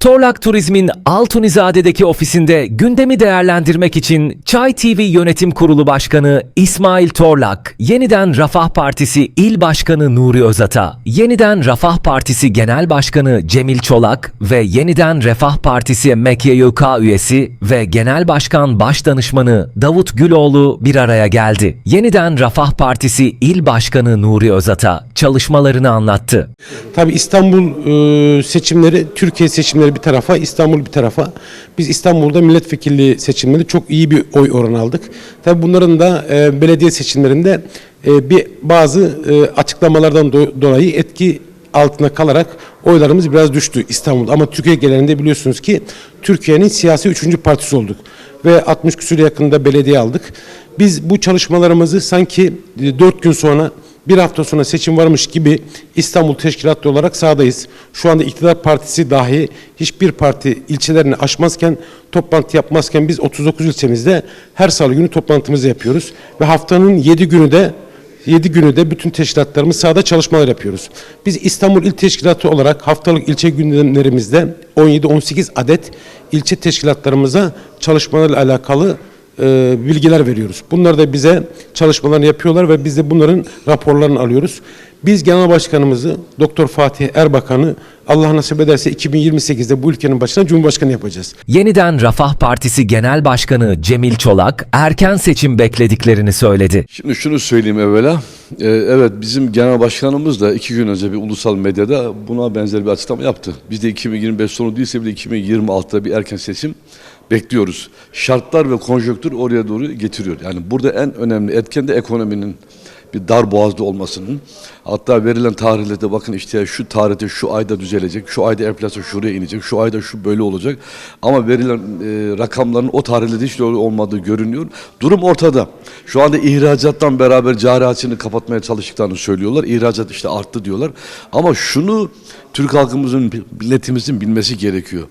Torlak Turizm'in Altunizade'deki ofisinde gündemi değerlendirmek için Çay TV Yönetim Kurulu Başkanı İsmail Torlak, yeniden Refah Partisi İl Başkanı Nuri Özata, yeniden Refah Partisi Genel Başkanı Cemil Çolak ve yeniden Refah Partisi MKYK üyesi ve Genel Başkan Başdanışmanı Davut Güloğlu bir araya geldi. Yeniden Refah Partisi İl Başkanı Nuri Özata çalışmalarını anlattı. Tabii İstanbul e, seçimleri, Türkiye seçimleri bir tarafa, İstanbul bir tarafa. Biz İstanbul'da milletvekilliği seçimleri çok iyi bir oy oranı aldık. Tabii bunların da e, belediye seçimlerinde e, bir bazı e, açıklamalardan do- dolayı etki altına kalarak oylarımız biraz düştü İstanbul'da. Ama Türkiye genelinde biliyorsunuz ki Türkiye'nin siyasi üçüncü partisi olduk. Ve 60 küsur yakında belediye aldık. Biz bu çalışmalarımızı sanki 4 gün sonra bir hafta sonra seçim varmış gibi İstanbul Teşkilatlı olarak sahadayız. Şu anda iktidar partisi dahi hiçbir parti ilçelerini aşmazken, toplantı yapmazken biz 39 ilçemizde her salı günü toplantımızı yapıyoruz. Ve haftanın 7 günü de 7 günü de bütün teşkilatlarımız sahada çalışmalar yapıyoruz. Biz İstanbul İl Teşkilatı olarak haftalık ilçe gündemlerimizde 17-18 adet ilçe teşkilatlarımıza çalışmalarla alakalı e, bilgiler veriyoruz. Bunlar da bize çalışmalarını yapıyorlar ve biz de bunların raporlarını alıyoruz. Biz Genel Başkanımızı Doktor Fatih Erbakan'ı Allah nasip ederse 2028'de bu ülkenin başına Cumhurbaşkanı yapacağız. Yeniden Refah Partisi Genel Başkanı Cemil Çolak erken seçim beklediklerini söyledi. Şimdi şunu söyleyeyim evvela. Ee, evet bizim genel başkanımız da iki gün önce bir ulusal medyada buna benzer bir açıklama yaptı. Biz de 2025 sonu değilse bile 2026'da bir erken seçim bekliyoruz. Şartlar ve konjonktür oraya doğru getiriyor. Yani burada en önemli etken de ekonominin bir dar boğazda olmasının hatta verilen tarihlerde bakın işte şu tarihte şu ayda düzelecek, şu ayda enflasyon şuraya inecek, şu ayda şu böyle olacak ama verilen e, rakamların o tarihlerde hiç doğru olmadığı görünüyor. Durum ortada. Şu anda ihracattan beraber cari açığını kapatmaya çalıştıklarını söylüyorlar. İhracat işte arttı diyorlar. Ama şunu Türk halkımızın, milletimizin bilmesi gerekiyor.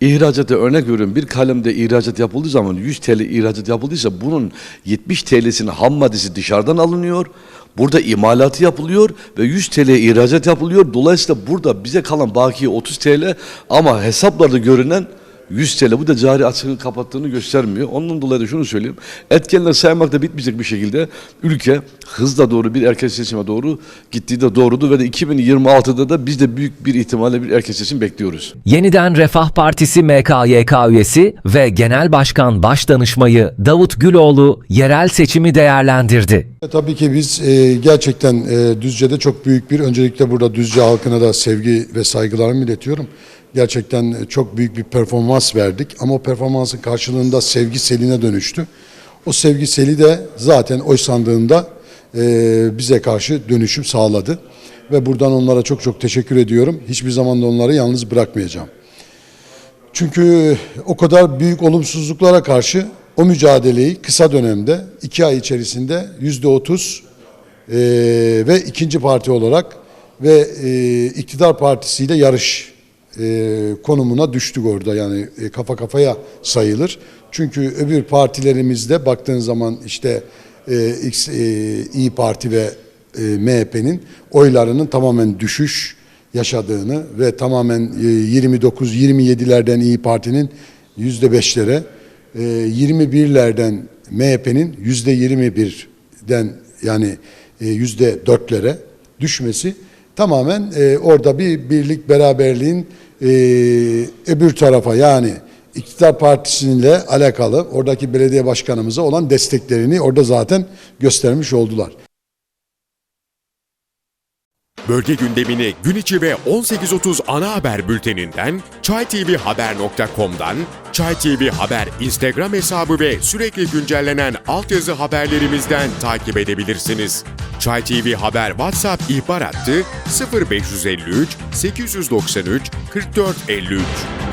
İhracata örnek veriyorum bir kalemde ihracat yapıldığı zaman 100 TL ihracat yapıldıysa bunun 70 TL'sinin ham maddesi dışarıdan alınıyor. Burada imalatı yapılıyor ve 100 TL ihracat yapılıyor. Dolayısıyla burada bize kalan baki 30 TL ama hesaplarda görünen 100 TL bu da cari açığını kapattığını göstermiyor. Ondan dolayı da şunu söyleyeyim. Etkenler saymakta bitmeyecek bir şekilde ülke hızla doğru bir erken seçime doğru gittiği de doğrudur ve de 2026'da da biz de büyük bir ihtimalle bir erken seçim bekliyoruz. Yeniden Refah Partisi MKYK üyesi ve Genel Başkan Başdanışmayı Davut Güloğlu yerel seçimi değerlendirdi. Tabii ki biz e, gerçekten e, Düzce'de çok büyük bir, öncelikle burada Düzce halkına da sevgi ve saygılarımı iletiyorum. Gerçekten e, çok büyük bir performans verdik ama o performansın karşılığında sevgi seline dönüştü. O sevgi seli de zaten oy sandığında e, bize karşı dönüşüm sağladı. Ve buradan onlara çok çok teşekkür ediyorum. Hiçbir zaman da onları yalnız bırakmayacağım. Çünkü o kadar büyük olumsuzluklara karşı o mücadeleyi kısa dönemde iki ay içerisinde yüzde otuz eee, ve ikinci parti olarak ve eee, iktidar partisiyle yarış eee, konumuna düştük orada yani e, kafa kafaya sayılır. Çünkü öbür partilerimizde baktığın zaman işte eee, X, eee, İyi Parti ve MHP'nin oylarının tamamen düşüş yaşadığını ve tamamen e, 29-27'lerden İyi Parti'nin %5'lere, e, 21'lerden MHP'nin %21'den yani e, %4'lere düşmesi tamamen e, orada bir birlik beraberliğin e, öbür tarafa yani iktidar partisiyle alakalı oradaki belediye başkanımıza olan desteklerini orada zaten göstermiş oldular. Bölge gündemini gün içi ve 18.30 ana haber bülteninden, çaytvhaber.com'dan, Çay TV Haber Instagram hesabı ve sürekli güncellenen altyazı haberlerimizden takip edebilirsiniz. Çay TV Haber WhatsApp ihbar hattı 0553 893 4453.